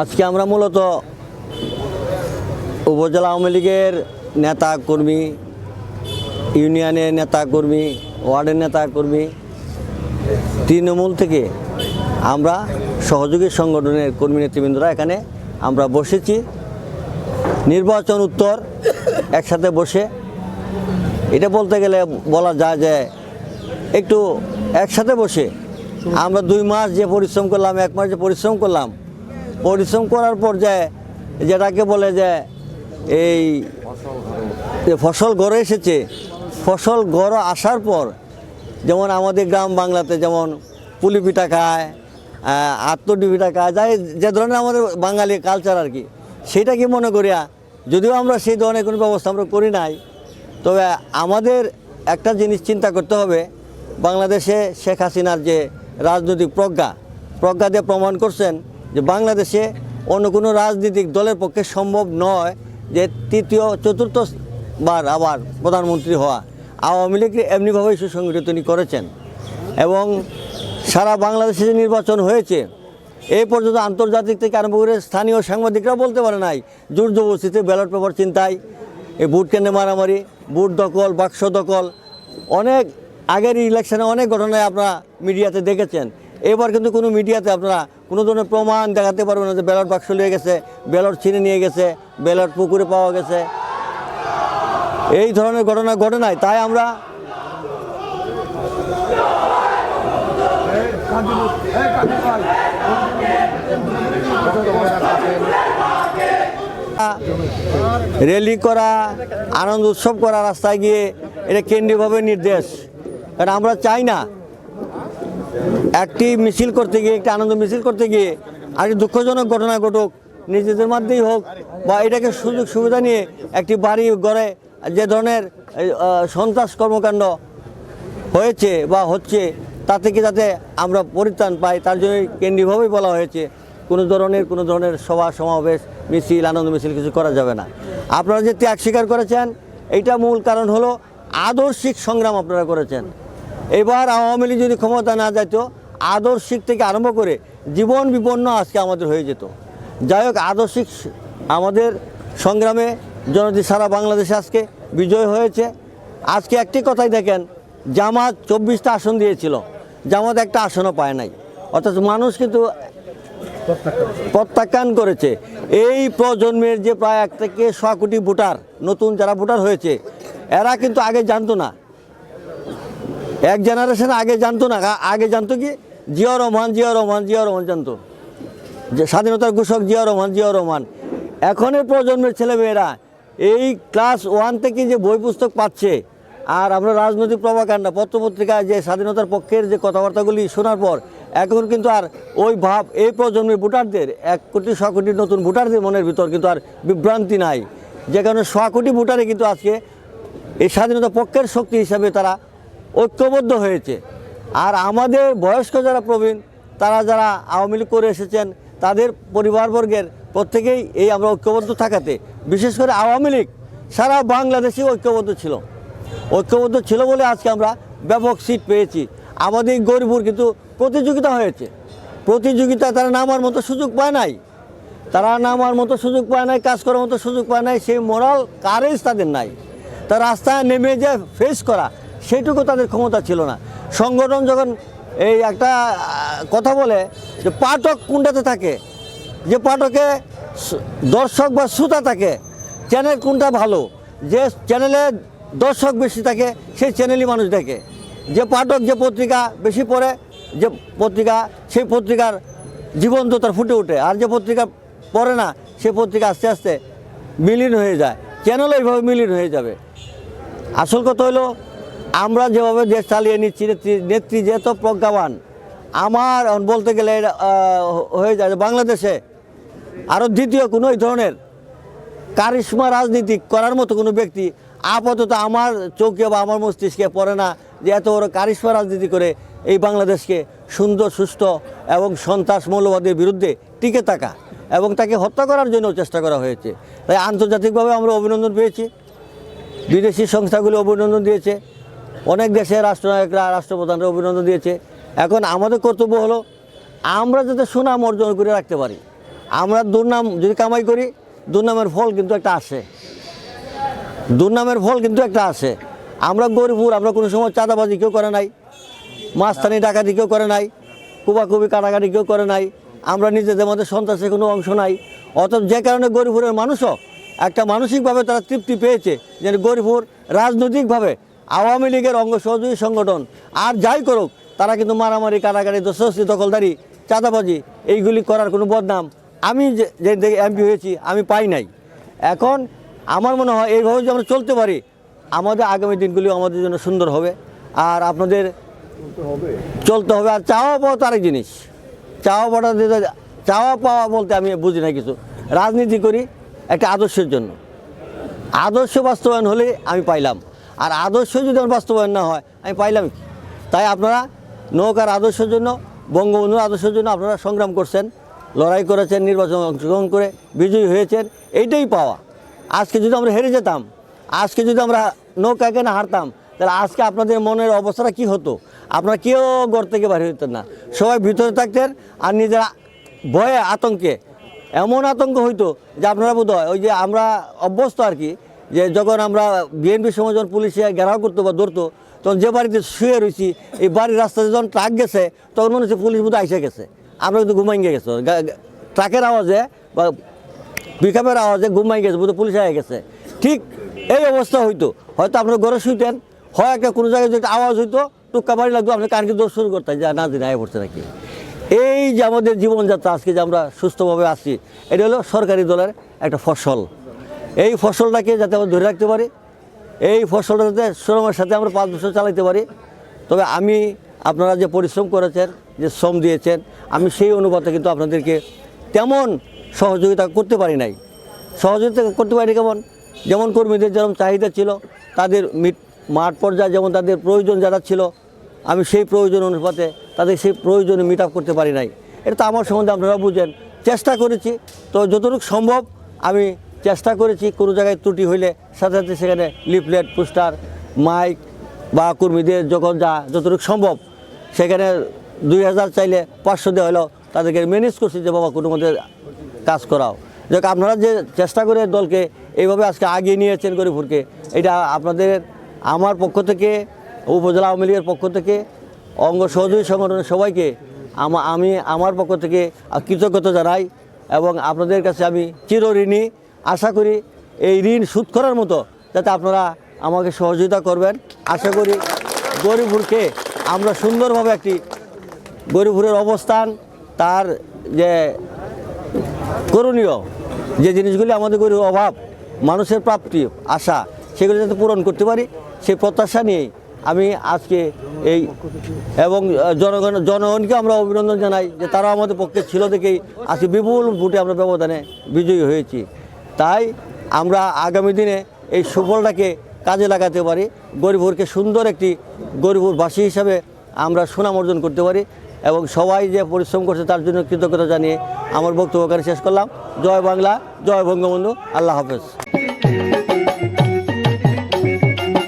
আজকে আমরা মূলত উপজেলা আওয়ামী লীগের নেতা কর্মী, ইউনিয়নের নেতা কর্মী, ওয়ার্ডের নেতা কর্মী, তৃণমূল থেকে আমরা সহযোগী সংগঠনের কর্মী নেতৃবৃন্দরা এখানে আমরা বসেছি। নির্বাচন উত্তর একসাথে বসে। এটা বলতে গেলে বলা যায় যে একটু একসাথে বসে। আমরা দুই মাস যে পরিশ্রম করলাম, এক মাস যে পরিশ্রম করলাম, পরিশ্রম করার পর যে যেটাকে বলে যে এই যে ফসল গড়ে এসেছে, ফসল গড় আসার পর যেমন আমাদের গ্রাম বাংলাতে যেমন পুলি পিঠা খায় আত্মডি পিঠা খায়, যাই যে ধরনের আমাদের বাঙালি কালচার আর কি, সেটা কি মনে করিয়া যদিও আমরা সেই ধরনের কোনো ব্যবস্থা আমরা করি নাই, তবে আমাদের একটা জিনিস চিন্তা করতে হবে বাংলাদেশে শেখ হাসিনার যে রাজনৈতিক প্রজ্ঞা প্রজ্ঞা দিয়ে প্রমাণ করছেন যে বাংলাদেশে অন্য কোনো রাজনৈতিক দলের পক্ষে সম্ভব নয় যে তৃতীয়, চতুর্থ বার আবার প্রধানমন্ত্রী হওয়া। আওয়ামী লীগ এমনিভাবেই সুসংগঠিত তিনি করেছেন। এবং সারা বাংলাদেশে যে নির্বাচন হয়েছে এই পর্যন্ত আন্তর্জাতিক থেকে আরম্ভ করে স্থানীয় সাংবাদিকরা বলতে পারে নাই, জোর ব্যালট পেপার চিন্তায় এই ভোট কেন্দ্রে মারামারি, ভোট দখল, বাক্স দখল, অনেক আগের ইলেকশনে অনেক ঘটনায় আপনারা মিডিয়াতে দেখেছেন। এবার কিন্তু কোনো মিডিয়াতে আপনারা কোনো ধরনের প্রমাণ দেখাতে পারবেন না যে ব্যালট বাক্স নিয়ে গেছে, ব্যালট ছিনে নিয়ে গেছে, ব্যালট পুকুরে পাওয়া গেছে। এই ধরনের ঘটনা ঘটে নাই, তাই আমরা র্যালি করা, আনন্দ উৎসব করা রাস্তায় গিয়ে এটা কেন্দ্রীয়ভাবে নির্দেশ। কারণ আমরা চাই না একটি মিছিল করতে গিয়ে, একটি আনন্দ মিছিল করতে গিয়ে আর দুঃখজনক ঘটনা ঘটুক, নিজেদের মধ্যেই হোক বা এটাকে সুযোগ সুবিধা নিয়ে একটি বাড়ি গড়ে যে ধরনের সন্ত্রাস কর্মকাণ্ড হয়েছে বা হচ্ছে তা থেকে যাতে আমরা পরিত্রাণ পাই, তার জন্য কেন্দ্রীয়ভাবেই বলা হয়েছে, কোনো ধরনের কোনো ধরনের সভা, সমাবেশ, মিছিল, আনন্দ মিছিল কিছু করা যাবে না। আপনারা যে ত্যাগ স্বীকার করেছেন, এইটা মূল কারণ হলো আদর্শিক সংগ্রাম আপনারা করেছেন। এবার আওয়ামী লীগ যদি ক্ষমতা না যেত আদর্শিক থেকে আরম্ভ করে জীবন বিপন্ন আজকে আমাদের হয়ে যেত। যাই হোক, আদর্শিক আমাদের সংগ্রামে জনতি সারা বাংলাদেশে আজকে বিজয় হয়েছে। আজকে একটি কথাই দেখেন, জামাত চব্বিশটা আসন দিয়েছিল। জামাত একটা আসনও পায় নাই। অর্থাৎ মানুষ কিন্তু প্রত্যাখ্যান করেছে। এই প্রজন্মের যে প্রায় এক থেকে ছ কোটি ভোটার, নতুন যারা ভোটার হয়েছে, এরা কিন্তু আগে জানতো না এক জেনারেশন আগে জানতো না আগে জানতো কি? জিয়া রহমান জিয়া রহমান জিয়া রহমান জানতো। যে স্বাধীনতার ঘোষক জিয়া রহমান জিয়া রহমান। এখনের প্রজন্মের ছেলেমেয়েরা এই ক্লাস ওয়ান থেকে যে বই পুস্তক পাচ্ছে, আর আমরা রাজনৈতিক প্রভাকাণ্ডা পত্রপত্রিকায় যে স্বাধীনতার পক্ষের যে কথাবার্তাগুলি শোনার পর, এখন কিন্তু আর ওই ভাব এই প্রজন্মের ভোটারদের, এক কোটি ছ কোটি নতুন ভোটারদের মনের ভিতর কিন্তু আর বিভ্রান্তি নাই। যে কারণে ছ কোটি ভোটারে কিন্তু আজকে এই স্বাধীনতা পক্ষের শক্তি হিসাবে তারা ঐক্যবদ্ধ হয়েছে। আর আমাদের বয়স্ক যারা প্রবীণ, তারা যারা আওয়ামী লীগ করে এসেছেন, তাদের পরিবারবর্গের প্রত্যেকেই এই আমরা ঐক্যবদ্ধ থাকাতে, বিশেষ করে আওয়ামী লীগ, সারা বাংলাদেশে ঐক্যবদ্ধ ছিল। ঐক্যবদ্ধ ছিল বলে আজকে আমরা ব্যাপক সিট পেয়েছি। আমাদের গরিবুর কিন্তু প্রতিযোগিতা হয়েছে। প্রতিযোগিতা তারা নামার মতো সুযোগ পায় নাই। তারা নামার মতো সুযোগ পায় নাই, কাজ করার মতো সুযোগ পায় নাই, সেই মোরাল কারেজ তাদের নাই। তা রাস্তায় নেমে যে ফেস করা সেইটুকু তাদের ক্ষমতা ছিল না। সংগঠন যখন এই একটা কথা বলে যে পাঠক কোনটাতে থাকে, যে পাঠকে দর্শক বা শ্রোতা থাকে, চ্যানেল কোনটা ভালো, যে চ্যানেলে দর্শক বেশি থাকে, সেই চ্যানেলই মানুষ দেখে। যে পাঠক যে পত্রিকা বেশি পড়ে, যে পত্রিকা, সেই পত্রিকার জীবন্ত তার ফুটে ওঠে, আর যে পত্রিকা পড়ে না সে পত্রিকা আস্তে আস্তে মিলিন হয়ে যায়। চ্যানেল এইভাবে মিলিন হয়ে যাবে। আসল কথা হলো আমরা যেভাবে দেশ চালিয়ে নিচ্ছি, নেত্রী যেহেতু প্রজ্ঞাবান, আমার বলতে গেলে হয়ে যায় বাংলাদেশে আরও দ্বিতীয় কোনো এই ধরনের কারিশ্মা রাজনীতি করার মতো কোনো ব্যক্তি আপাতত আমার চোখে বা আমার মস্তিষ্কে পড়ে না যে এত বড় কারিশ্মা রাজনীতি করে এই বাংলাদেশকে সুন্দর, সুস্থ এবং সন্ত্রাস মৌলবাদের বিরুদ্ধে টিকে থাকা এবং তাকে হত্যা করার জন্য চেষ্টা করা হয়েছে। তাই আন্তর্জাতিকভাবে আমরা অভিনন্দন পেয়েছি। বিদেশি সংস্থাগুলো অভিনন্দন দিয়েছে। অনেক দেশে রাষ্ট্রনায়করা, রাষ্ট্রপ্রধানরা অভিনন্দন দিয়েছে। এখন আমাদের কর্তব্য হলো আমরা যাতে সুনাম অর্জন করে রাখতে পারি। আমরা দুর্নাম যদি কামাই করি, দুর্নামের ফল কিন্তু একটা আসে। দুর্নামের ফল কিন্তু একটা আসে। আমরা গরিবুর আমরা কোনো সময় চাঁদাবাজি কেউ করে নাই, মাস্তানি ডাকাতি কেউ করে নাই, কুবাকুবি কাটাকাটি কেউ করে নাই, আমরা নিজেদের মধ্যে সন্ত্রাসের কোনো অংশ নাই। অতএব যে কারণে গরিবুরের মানুষও একটা মানসিকভাবে তারা তৃপ্তি পেয়েছে যে গরিবুর রাজনৈতিকভাবে আওয়ামী লীগের অঙ্গ সহযোগী সংগঠন। আর যাই করুক, তারা কিন্তু মারামারি কাটাকাটি দোষী দখলদারি, চাঁদাবাজি, এইগুলি করার কোনো বদনাম আমি যে এমপি হয়েছি, আমি পাই নাই। এখন আমার মনে হয় এইভাবে যদি আমরা চলতে পারি, আমাদের আগামী দিনগুলি আমাদের জন্য সুন্দর হবে। আর আপনাদের চলতে হবে। আর চাওয়া পাওয়া তো আরেক জিনিস। চাওয়া পাওয়া চাওয়া পাওয়া বলতে আমি বুঝি না কিছু। রাজনীতি করি একটা আদর্শের জন্য। আদর্শ বাস্তবায়ন হলে আমি পাইলাম। আর আদর্শ যদি আমার বাস্তবায়ন না হয়, আমি পাইলাম? তাই আপনারা নৌকার আদর্শের জন্য, বঙ্গবন্ধুর আদর্শের জন্য আপনারা সংগ্রাম করছেন, লড়াই করেছেন, নির্বাচন অংশগ্রহণ করে বিজয়ী হয়েছেন, এইটাই পাওয়া। আজকে যদি আমরা হেরে যেতাম, আজকে যদি আমরা নৌকা কেনা হারতাম, তাহলে আজকে আপনাদের মনের অবস্থাটা কি হতো? আপনারা কেউ ঘর থেকে বাইরে হতেন না। সবাই ভিতরে থাকতেন আর নিজেরা ভয়ে, আতঙ্কে, এমন আতঙ্ক হইতো যে আপনারা বোধ হয় ওই যে আমরা অভ্যস্ত আর কি যে যখন আমরা বিএনপির সময় যখন পুলিশে ঘেরাও করতো বা ধরতো, তখন যে বাড়িতে শুয়ে রয়েছি এই বাড়ির রাস্তাতে যখন ট্রাক গেছে, তখন মনে হচ্ছে পুলিশ বোধহয় আইসে গেছে। আমরা কিন্তু ঘুমাই গেছে। ট্রাকের আওয়াজে বা পিকআপের আওয়াজে ঘুমাই গেছে, বোধহয় পুলিশ হয়ে গেছে। ঠিক এই অবস্থা হইতো। হয়তো আপনার ঘরে শুইতেন, হয় একটা কোনো জায়গায় যদি আওয়াজ হইতো, টুক্কা বাড়ি লাগতো, আপনি কানকে দোষ শুরু করতেন, যে না দিন আয় পড়ছে নাকি। এই যে আমাদের জীবনযাত্রা, আজকে যে আমরা সুস্থভাবে আছি, এটা হলো সরকারি দলের একটা ফসল। এই ফসলটাকে যাতে আমরা ধরে রাখতে পারি, এই ফসলটা যাতে শ্রমের সাথে আমরা পাঁচ বছর চালাতে পারি। তবে আমি, আপনারা যে পরিশ্রম করেছেন, যে শ্রম দিয়েছেন, আমি সেই অনুপাতে কিন্তু আপনাদেরকে তেমন সহযোগিতা করতে পারি নাই। সহযোগিতা করতে পারি কেমন? যেমন কর্মীদের যেমন চাহিদা ছিল, তাদের মাঠ পর্যায়ে যেমন তাদের প্রয়োজন যারা ছিল, আমি সেই প্রয়োজন অনুপাতে তাদের সেই প্রয়োজনে মিট করতে পারি নাই। এটা তো আমার সম্বন্ধে আপনারা বুঝেন। চেষ্টা করেছি। তো যতটুকু সম্ভব আমি চেষ্টা করেছি, কোনো জায়গায় ত্রুটি হইলে সাথে সাথে সেখানে লিফলেট, পোস্টার, মাইক বা কর্মীদের যখন যা যতটুকু সম্ভব, সেখানে দুই হাজার চাইলে পাঁচশো দেওয়া হলো, তাদেরকে ম্যানেজ করছি যে, বাবা, কোনো মধ্যে কাজ করাও। যাক, আপনারা যে চেষ্টা করে দলকে এইভাবে আজকে আগিয়ে নিয়েছেন গরিবপুরকে, এটা আপনাদের, আমার পক্ষ থেকে, উপজেলা আওয়ামী লীগের পক্ষ থেকে, অঙ্গ সহযোগী সংগঠনের সবাইকে, আমা- আমি, আমার পক্ষ থেকে কৃতজ্ঞতা জানাই এবং আপনাদের কাছে আমি চিরঋণী। আশা করি এই ঋণ শোধ করার মতো যাতে আপনারা আমাকে সহযোগিতা করবেন। আশা করি গরিবপুরকে আমরা সুন্দরভাবে একটি গরিবপুরের অবস্থান, তার যে করণীয়, যে জিনিসগুলি আমাদের গরিব অভাব, মানুষের প্রাপ্তি, আশা, সেগুলি যাতে পূরণ করতে পারি সেই প্রত্যাশা নিয়েই আমি আজকে এই এবং জনগণ, জনগণকে আমরা অভিনন্দন জানাই যে তারা আমাদের পক্ষে ছিল দেখেই আজকে বিপুল ভোটে আমরা ব্যবধানে বিজয়ী হয়েছি। তাই আমরা আগামী দিনে এই সুফলটাকে কাজে লাগাতে পারি গরিবুরকে সুন্দর একটি গরিবুরবাসী হিসাবে আমরা সুনাম অর্জন করতে পারি এবং সবাই যে পরিশ্রম করছে তার জন্য কৃতজ্ঞতা জানিয়ে আমার বক্তব্য শেষ করলাম। জয় বাংলা, জয় বঙ্গবন্ধু, আল্লাহ হাফেজ।